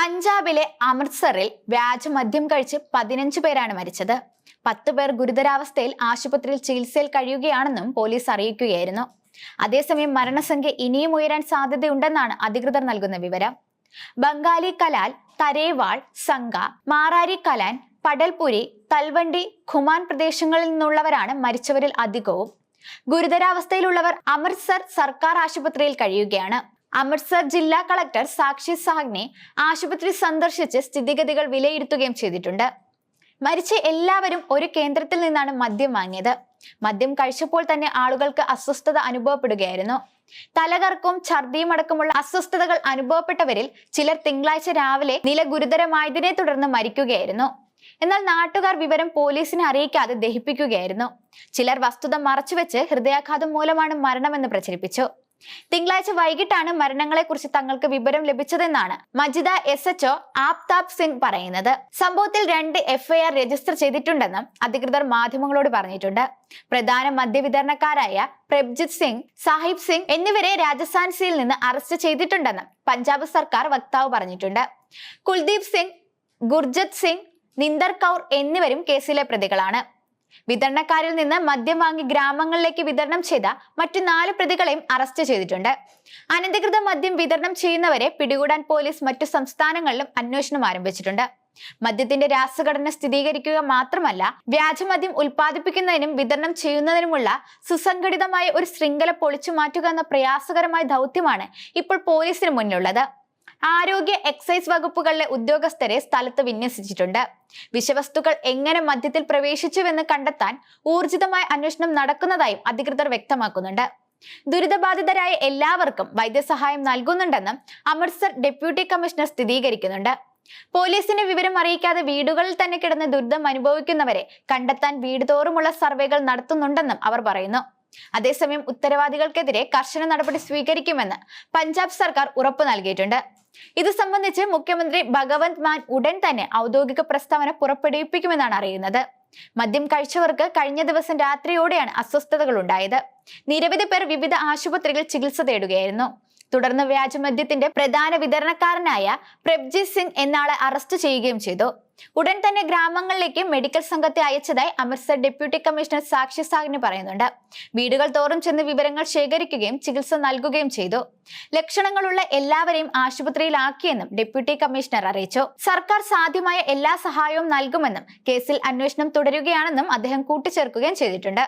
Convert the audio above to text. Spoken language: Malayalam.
പഞ്ചാബിലെ അമൃത്സറിൽ വ്യാജമദ്യം കഴിച്ച് പതിനഞ്ച് പേരാണ് മരിച്ചത്. പത്ത് പേർ ഗുരുതരാവസ്ഥയിൽ ആശുപത്രിയിൽ ചികിത്സയിൽ കഴിയുകയാണെന്നും പോലീസ് അറിയിക്കുകയായിരുന്നു. അതേസമയം മരണസംഖ്യ ഇനിയും ഉയരാൻ സാധ്യതയുണ്ടെന്നാണ് അധികൃതർ നൽകുന്ന വിവരം. ബംഗാലി കലാൽ തരേവാൾ സംഘ മാറാരി കലാൻ പടൽപുരി തൽവണ്ടി ഖുമാൻ പ്രദേശങ്ങളിൽ നിന്നുള്ളവരാണ് മരിച്ചവരിൽ അധികവും. ഗുരുതരാവസ്ഥയിലുള്ളവർ അമൃത്സർ സർക്കാർ ആശുപത്രിയിൽ കഴിയുകയാണ്. അമൃത്സർ ജില്ലാ കളക്ടർ സാക്ഷി സാഹ്നെ ആശുപത്രി സന്ദർശിച്ച് സ്ഥിതിഗതികൾ വിലയിരുത്തുകയും ചെയ്തിട്ടുണ്ട്. മരിച്ച എല്ലാവരും ഒരു കേന്ദ്രത്തിൽ നിന്നാണ് മദ്യം വാങ്ങിയത്. മദ്യം കഴിച്ചപ്പോൾ തന്നെ ആളുകൾക്ക് അസ്വസ്ഥത അനുഭവപ്പെടുകയായിരുന്നു. തലകർക്കും ഛർദിയും അടക്കമുള്ള അസ്വസ്ഥതകൾ അനുഭവപ്പെട്ടവരിൽ ചിലർ തിങ്കളാഴ്ച രാവിലെ നില ഗുരുതരമായതിനെ തുടർന്ന് മരിക്കുകയായിരുന്നു. എന്നാൽ നാട്ടുകാർ വിവരം പോലീസിനെ അറിയിക്കാതെ ദഹിപ്പിക്കുകയായിരുന്നു. ചിലർ വസ്തുത മറച്ചുവെച്ച് ഹൃദയാഘാതം മൂലമാണ് മരണമെന്ന് പ്രചരിപ്പിച്ചു. തിങ്കളാഴ്ച വൈകിട്ടാണ് മരണങ്ങളെ കുറിച്ച് തങ്ങൾക്ക് വിവരം ലഭിച്ചതെന്നാണ് Majitha S H O Aftab Singh പറയുന്നത്. സംഭവത്തിൽ രണ്ട് എഫ്ഐആർ രജിസ്റ്റർ ചെയ്തിട്ടുണ്ടെന്നും അധികൃതർ മാധ്യമങ്ങളോട് പറഞ്ഞിട്ടുണ്ട്. പ്രധാന മദ്യവിതരണക്കാരായ പ്രഭ്ജിത് സിംഗ് സാഹിബ് സിംഗ് എന്നിവരെ രാജസ്ഥാൻ രാജസ്ഥാൻസിയിൽ നിന്ന് അറസ്റ്റ് ചെയ്തിട്ടുണ്ടെന്നും പഞ്ചാബ് സർക്കാർ വക്താവ് പറഞ്ഞിട്ടുണ്ട്. കുൽദീപ് സിംഗ് ഗുർജത് സിംഗ് നിന്ദർ കൗർ എന്നിവരും കേസിലെ പ്രതികളാണ്. വിതരണക്കാരിൽ നിന്ന് മദ്യം വാങ്ങി ഗ്രാമങ്ങളിലേക്ക് വിതരണം ചെയ്ത മറ്റു നാല് പ്രതികളെയും അറസ്റ്റ് ചെയ്തിട്ടുണ്ട്. അനധികൃത മദ്യം വിതരണം ചെയ്യുന്നവരെ പിടികൂടാൻ പോലീസ് മറ്റു സംസ്ഥാനങ്ങളിലും അന്വേഷണം ആരംഭിച്ചിട്ടുണ്ട്. മദ്യത്തിന്റെ രാസഘടന സ്ഥിരീകരിക്കുക മാത്രമല്ല വ്യാജമദ്യം ഉൽപ്പാദിപ്പിക്കുന്നതിനും വിതരണം ചെയ്യുന്നതിനുമുള്ള സുസംഘടിതമായ ഒരു ശൃംഖല പൊളിച്ചു മാറ്റുക എന്ന പ്രയാസകരമായ ദൗത്യമാണ് ഇപ്പോൾ പോലീസിന് മുന്നിലുള്ളത്. ആരോഗ്യ എക്സൈസ് വകുപ്പുകളിലെ ഉദ്യോഗസ്ഥരെ സ്ഥലത്ത് വിന്യസിച്ചിട്ടുണ്ട്. വിഷവസ്തുക്കൾ എങ്ങനെ മദ്യത്തിൽ പ്രവേശിച്ചുവെന്ന് കണ്ടെത്താൻ ഊർജിതമായ അന്വേഷണം നടക്കുന്നതായും അധികൃതർ വ്യക്തമാക്കുന്നുണ്ട്. ദുരിതബാധിതരായ എല്ലാവർക്കും വൈദ്യസഹായം നൽകുന്നുണ്ടെന്നും അമൃത്സർ ഡെപ്യൂട്ടി കമ്മീഷണർ സ്ഥിരീകരിക്കുന്നുണ്ട്. പോലീസിനെ വിവരം അറിയിക്കാതെ വീടുകളിൽ തന്നെ കിടന്ന് ദുരിതം അനുഭവിക്കുന്നവരെ കണ്ടെത്താൻ വീട് തോറുമുള്ള സർവേകൾ നടത്തുന്നുണ്ടെന്നും അവർ പറയുന്നു. അതേസമയം ഉത്തരവാദികൾക്കെതിരെ കർശന നടപടി സ്വീകരിക്കുമെന്ന് പഞ്ചാബ് സർക്കാർ ഉറപ്പു നൽകിയിട്ടുണ്ട്. ഇത് സംബന്ധിച്ച് മുഖ്യമന്ത്രി ഭഗവന്ത് മാൻ ഉടൻ തന്നെ ഔദ്യോഗിക പ്രസ്താവന പുറപ്പെടുവിപ്പിക്കുമെന്നാണ് അറിയുന്നത്. മദ്യം കഴിച്ചവർക്ക് കഴിഞ്ഞ ദിവസം രാത്രിയോടെയാണ് അസ്വസ്ഥതകൾ ഉണ്ടായത് നിരവധി പേർ വിവിധ ആശുപത്രികളിൽ ചികിത്സ തേടുകയായിരുന്നു. തുടർന്ന് വ്യാജമദ്യത്തിന്റെ പ്രധാന വിതരണക്കാരനായ പ്രഭ്ജിത് സിംഗ് എന്നാളെ അറസ്റ്റ് ചെയ്യുകയും ചെയ്തു. ഉടൻ തന്നെ ഗ്രാമങ്ങളിലേക്ക് മെഡിക്കൽ സംഘത്തെ അയച്ചതായി അമൃത്സർ ഡെപ്യൂട്ടി കമ്മീഷണർ സാക്ഷി സാഹിന് പറയുന്നുണ്ട്. വീടുകൾ തോറും ചെന്ന് വിവരങ്ങൾ ശേഖരിക്കുകയും ചികിത്സ നൽകുകയും ചെയ്തു. ലക്ഷണങ്ങളുള്ള എല്ലാവരെയും ആശുപത്രിയിലാക്കിയെന്നും ഡെപ്യൂട്ടി കമ്മീഷണർ അറിയിച്ചു. സർക്കാർ സാധ്യമായ എല്ലാ സഹായവും നൽകുമെന്നും കേസിൽ അന്വേഷണം തുടരുകയാണെന്നും അദ്ദേഹം കൂട്ടിച്ചേർക്കുകയും ചെയ്തിട്ടുണ്ട്.